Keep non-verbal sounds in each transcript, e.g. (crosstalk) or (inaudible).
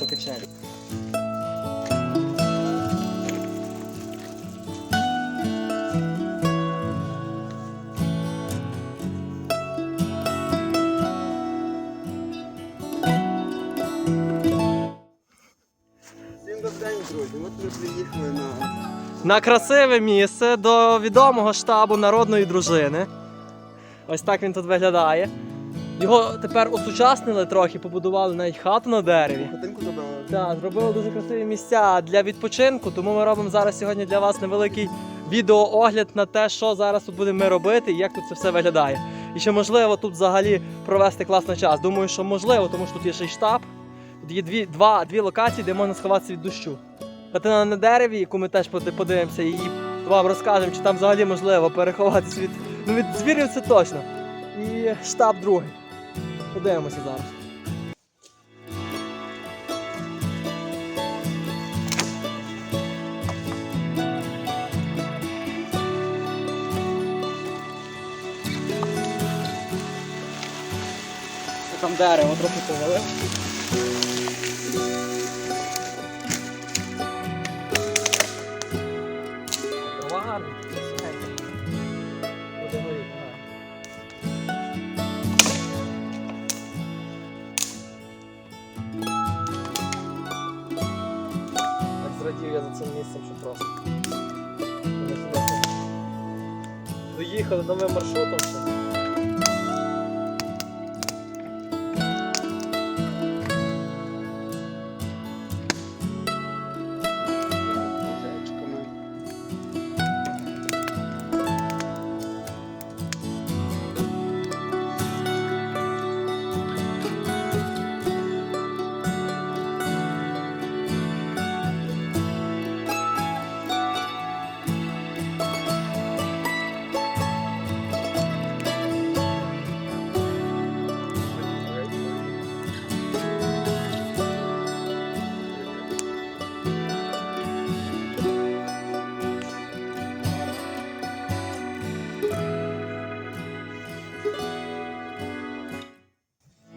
на На красиве місце до відомого штабу народної дружини. Ось так він тут виглядає. Його тепер осучаснили трохи, побудували навіть хату на дереві. хатинку забрали. Так, зробили дуже красиві місця для відпочинку, тому ми робимо зараз сьогодні для вас невеликий відеоогляд на те, що зараз тут будемо ми робити і як тут це все виглядає. І чи можливо тут взагалі провести класний час. Думаю, що можливо, тому що тут є ще й штаб. Тут є дві, два, дві локації, де можна сховатися від дощу. Хатина на дереві, яку ми теж подивимося і вам розкажемо, чи там взагалі можливо переховатися від. Ну від звірів це точно. І штаб другий. Подивимося зараз. Там дерево трохи повалив. Я за цим місцем, що просто. Доїхали новим маршрутом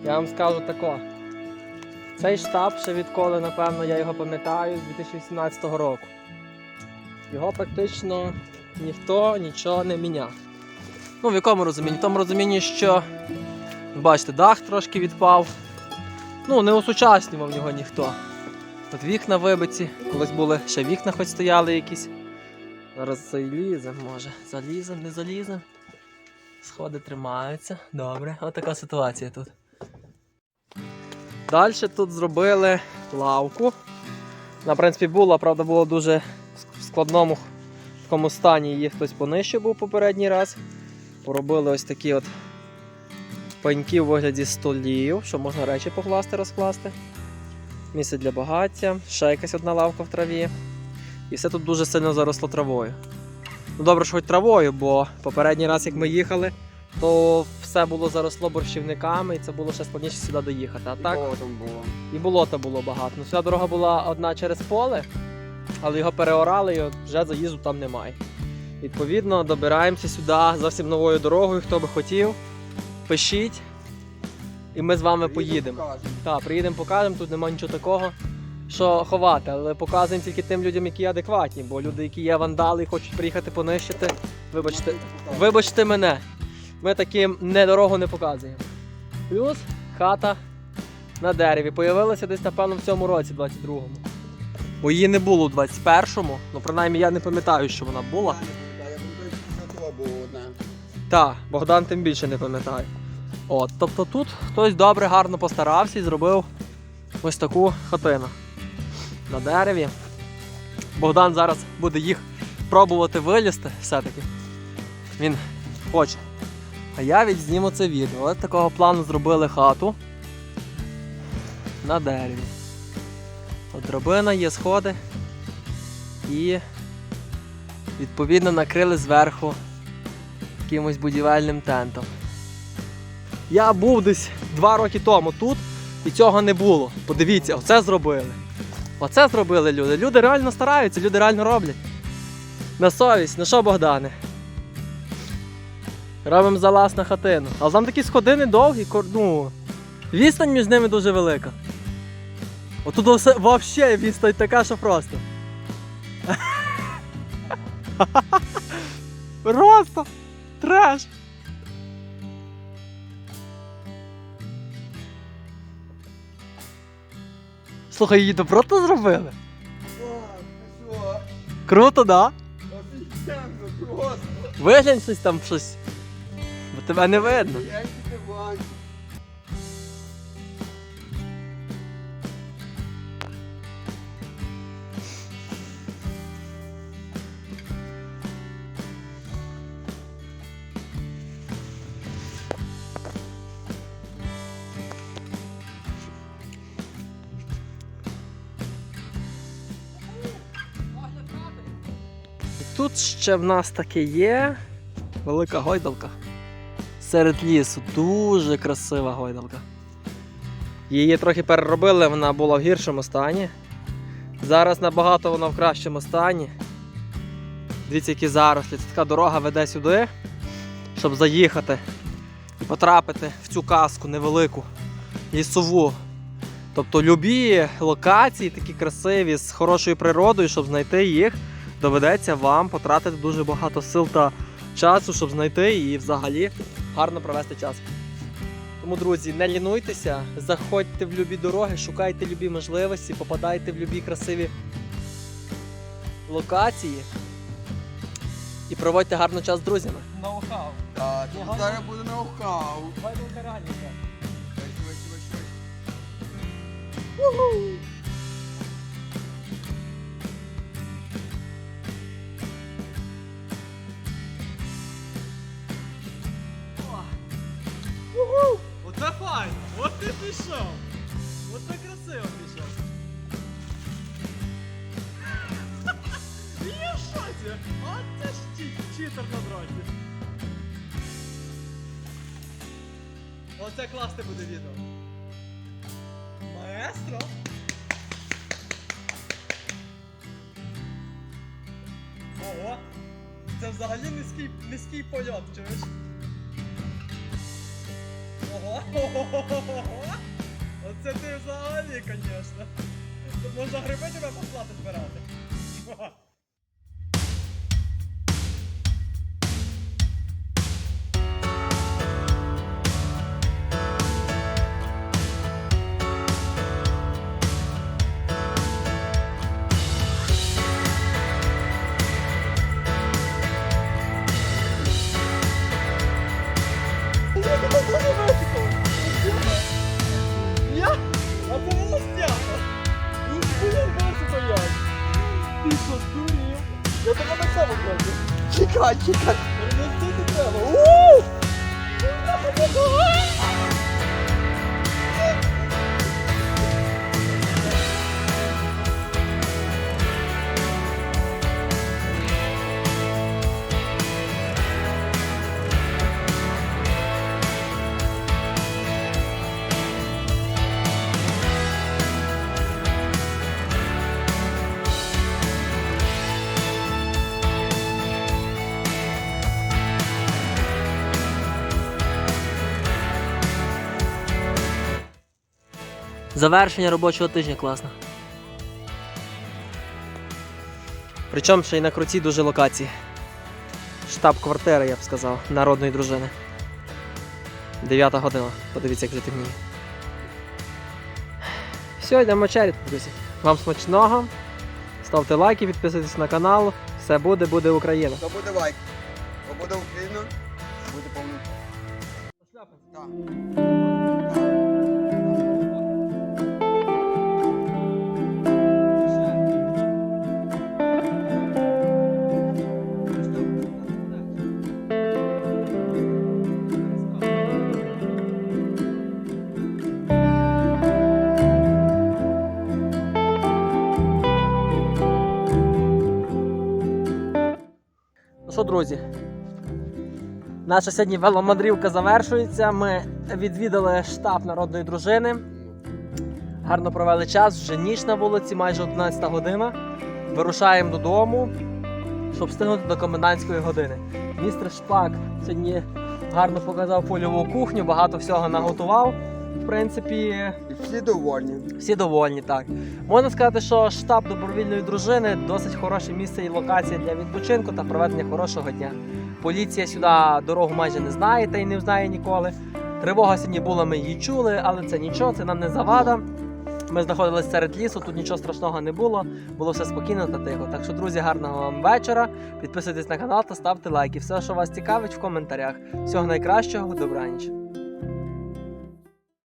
Я вам скажу тако. Цей штаб ще відколи, напевно, я його пам'ятаю з 2018 року. Його практично ніхто нічого не міняв. Ну, в якому розумінні? В тому розумінні, що, бачите, дах трошки відпав. Ну, не осучаснював його ніхто. Тут вікна вибиті, колись були ще вікна хоч стояли якісь. Зараз залізем, може. Залізем, не залізем. Сходи тримаються. Добре, отака ситуація тут. Далі тут зробили лавку. В принципі, була, правда, була дуже в складному такому стані. Її хтось понижче був попередній раз. Поробили ось такі от пеньки в вигляді столів, що можна речі покласти, розкласти. Місце для багаття, ще якась одна лавка в траві. І все тут дуже сильно заросло травою. Ну добре, що хоч травою, бо попередній раз, як ми їхали, то все було заросло борщівниками, і це було ще складніше сюди доїхати. А так там було. і болота було багато. Ну, сюди дорога була одна через поле, але його переорали і от вже заїзду там немає. Відповідно, добираємося сюди зовсім новою дорогою. Хто би хотів, пишіть, і ми з вами поїдемо. Покажемо. Так, приїдемо, покажемо, тут немає нічого такого, що ховати, але показуємо тільки тим людям, які адекватні, бо люди, які є вандали і хочуть приїхати понищити, вибачте, вибачте мене. Ми таким не дорогу не показуємо. Плюс хата на дереві. Появилася десь, напевно, в цьому році, 22-му. Бо її не було у 21-му, ну принаймні я не пам'ятаю, що вона була. Так, Богдан тим більше не пам'ятає. От, тобто тут хтось добре, гарно постарався і зробив ось таку хатину на дереві. Богдан зараз буде їх пробувати вилізти все-таки. Він хоче. А я відзніму це відео. От такого плану зробили хату на дереві. От драбина є сходи і відповідно накрили зверху якимось будівельним тентом. Я був десь два роки тому тут і цього не було. Подивіться, оце зробили. Оце зробили люди. Люди реально стараються, люди реально роблять. На совість, ну що, Богдане? Робимо залаз на хатину. Але там такі сходини довгі, ну, відстань між ними дуже велика. Отут вообще відстань така, що просто. (laughs) Просто треш. Слухай, її доброто зробили. Круто, да? Виглянь щось там щось. Тебе не видно. Ти бачиш? І тут ще в нас таке є велика гойдалка. Серед лісу. Дуже красива гойдалка. Її трохи переробили, вона була в гіршому стані. Зараз набагато вона в кращому стані. Дивіться, які зарослі. Це така дорога веде сюди, щоб заїхати і потрапити в цю казку невелику, лісову. Тобто любі локації такі красиві, з хорошою природою, щоб знайти їх, доведеться вам потратити дуже багато сил та часу, щоб знайти і взагалі гарно провести час. Тому, друзі, не лінуйтеся, заходьте в любі дороги, шукайте любі можливості, попадайте в любі красиві локації і проводьте гарно час з друзями. Ноу-хау. Так, тут зараз буде ноу-хау. Реальніша. Давай, пішов! Оце красиво пішов! Я в шоці! От це ж читер на дроті! Оце класне буде відео! Маестро! Ого! Це взагалі низький, низький польот, чуєш? Ого! (laughs) Звісно. Можна гриби тебе послати збирати. 来た。Завершення робочого тижня класно. Причому ще й на круті дуже локації. Штаб-квартира, я б сказав, народної дружини. Дев'ята година. Подивіться, як вже темніє. Все, йдемо вечеряти, друзі. Вам смачного. Ставте лайки, підписуйтесь на канал. Все буде, буде Україна. То буде лайк. То буде Україна. Буде повний. Так. Друзі, наша сьогодні веломандрівка завершується. Ми відвідали штаб народної дружини. Гарно провели час, вже ніч на вулиці, майже 11 година. Вирушаємо додому, щоб встигнути до комендантської години. Містер Шпак сьогодні гарно показав польову кухню, багато всього наготував. В принципі, всі довольні. всі довольні, так. Можна сказати, що штаб добровільної дружини досить хороше місце і локація для відпочинку та проведення хорошого дня. Поліція сюди дорогу майже не знає та й не знає ніколи. Тривога сьогодні була, ми її чули, але це нічого, це нам не завада. Ми знаходилися серед лісу, тут нічого страшного не було, було все спокійно та тихо. Так що, друзі, гарного вам вечора. Підписуйтесь на канал та ставте лайки. Все, що вас цікавить, в коментарях. Всього найкращого, добраніч.